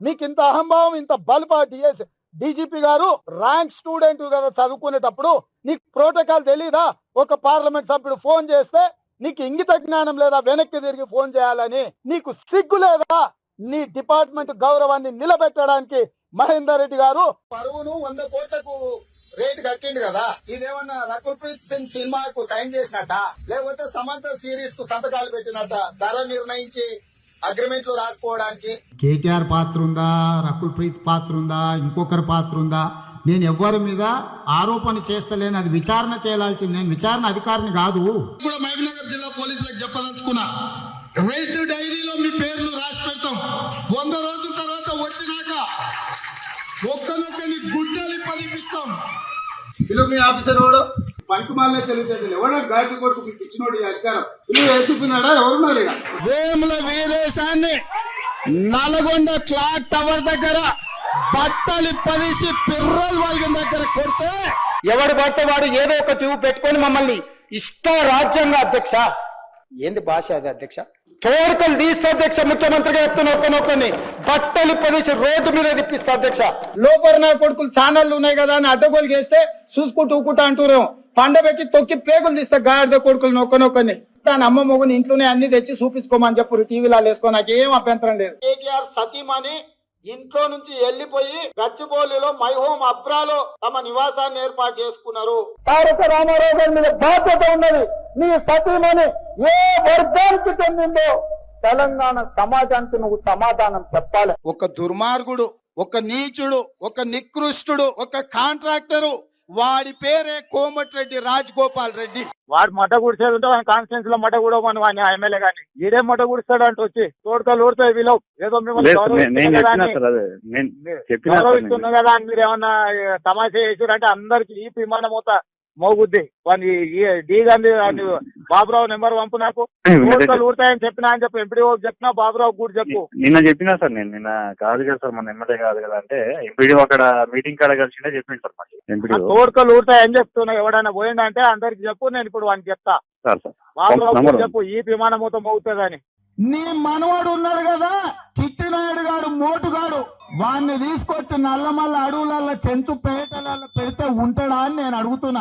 మీకు ఇంత అహంభావం ఇంత బల్బా డిఎస్ డీజీపీ గారు ర్యాంక్ స్టూడెంట్ కదా చదువుకునేటప్పుడు నీకు ప్రోటోకాల్ తెలీదా? ఒక పార్లమెంట్ సభ్యుడు ఫోన్ చేస్తే నీకు ఇంగిత జ్ఞానం లేదా? వెనక్కి తిరిగి ఫోన్ చేయాలని. నీకు సిగ్గు లేదా? నీ డిపార్ట్మెంట్ గౌరవాన్ని నిలబెట్టడానికి మహేందర్ రెడ్డి గారు పరువును వంద కోట్లకు రేటు కట్టిండు కదా? ఇదేమన్నా రకుల్ప్రీత్ సింగ్ సినిమాకు సైన్ చేసినట్ట? లేకపోతే సమంత సిరీస్కు సంతకాలు పెట్టినట్ట? ధర నిర్ణయించి అగ్రిమెంట్లు రాసుకోవడానికి. కేటీఆర్ పాత్ర ఉందా? రకుల్ ప్రీత్ పాత్ర ఉందా? ఇంకొకరి పాత్ర ఉందా? నేను ఎవ్వరి మీద ఆరోపణ చేస్తలేను. అది విచారణ తేలాల్సింది. నేను విచారణ అధికారిని కాదు. కూడా మహబూబ్నగర్ జిల్లా పోలీసులకు చెప్పదలుచుకున్నా. రెడ్ డైరీలో మీ పేర్లు రాసి పెడతాం. వంద రోజుల తర్వాత వచ్చినాక ఒక్కనొక్కని గుడ్డలి పలిపిస్తాం ఇల్లు మీ ఆఫీసర్ వాడు తెలియదు ఎవడో గాడి కొడుకు మీకు ఇచ్చినోడు అధికారం. ఇల్లు వేసుకున్నాడా? ఎవరున్నారు ఇక? వేముల వీరేశాన్ని నల్గొండ క్లాక్ టవర్ దగ్గర బట్టలు పలిసి పిర్రలు వాగిన దగ్గర కొడితే ఎవడు పడితే వాడు ఏదో ఒక ట్యూబ్ పెట్టుకొని మమ్మల్ని ఇష్ట రాజ్యంగా అధ్యక్ష. ఏంది భాష అది అధ్యక్ష? తోడుకలు తీస్తే అధ్యక్ష ముఖ్యమంత్రిగా చెప్తున్న ఒక్కనొక్కని బట్టలు పదేసి రోడ్డు మీద తిప్పిస్తా అధ్యక్ష. లోపల నా కొడుకులు ఛానళ్ళు ఉన్నాయి కదా అని అడ్డగోలు చేస్తే చూసుకుంటూ ఊకుంటా అంటూరేమో పండబెట్టి తొక్కి పేగులు తీస్తే గాడిద కొడుకులు నొక్కనొక్కని. దాని అమ్మ మొగుని ఇంట్లోనే అన్ని తెచ్చి చూపించుకోమని చెప్పు టీవీలో వేసుకో నాకు ఏం అభ్యంతరం లేదు. కేటీఆర్ సతీమణి ఇంట్లో నుంచి వెళ్ళిపోయి గచ్చిబౌలిలో మై హోమ్ అబ్రాలో తమ నివాసాన్ని ఏర్పాటు చేసుకున్నారు. తారక రామారావు గారి మీద బాధ్యత ఉన్నది నీ సతీమణి ఏ వర్గానికి చెందిందో తెలంగాణ సమాజానికి నువ్వు సమాధానం చెప్పాలి. ఒక దుర్మార్గుడు ఒక నీచుడు ఒక నికృష్టుడు ఒక కాంట్రాక్టరు వాడి పేరే కోమటిరెడ్డి రాజగోపాల్ రెడ్డి. వాడు మట గుడిసేది ఉంటే వాని కాన్స్టిట్యూన్స్లో మట కూడా మన వాని ఎమ్మెల్యే గాని. ఈడే మట గుడిస్తాడు అంటూ వచ్చి. తోడుకలు ఊడతాయి వీళ్ళు. ఏదో మిమ్మల్ని గౌరవిస్తున్నా కదా అని- మీరు ఏమన్నా తమాషా చేసారంటే అందరికి ఈ విమానం మూత మోగుద్ది. ఈ డి గాంధీ బాబురావు నెంబర్ పంపు నాకు. తోడుకలు ఊడతాయని చెప్పినా అని చెప్పి ఎంపీడీ చెప్పినా బాబురావు కూడా చెప్పు. నిన్న చెప్పినా సార్ నేను నిన్న కాదు కదా సార్ మన ఎమ్మెల్యే కాదు కదా అంటే ఎంపీడీ అక్కడ మీటింగ్ కాడ కలిసిండే చెప్పింది సార్ మాకు. ఎంపీడీ తోడుకలు ఊడతాయని చెప్తున్నా ఎవడైనా పోయిందంటే అందరికి చెప్పు నేను ఇప్పుడు వానికి చెప్తా. Sir sir. బాబురావు చెప్పు ఈ విమానం మూత మోగుతుందని. నీ మనవాడు ఉన్నాడు కదా చిట్టినాయుడు గాడు మోటుగాడు వాడిని తీసుకొచ్చి నల్లమల్ల అడవులలో చెంచు పేటలలో పెడితే ఉంటాడా అని నేను అడుగుతున్నా.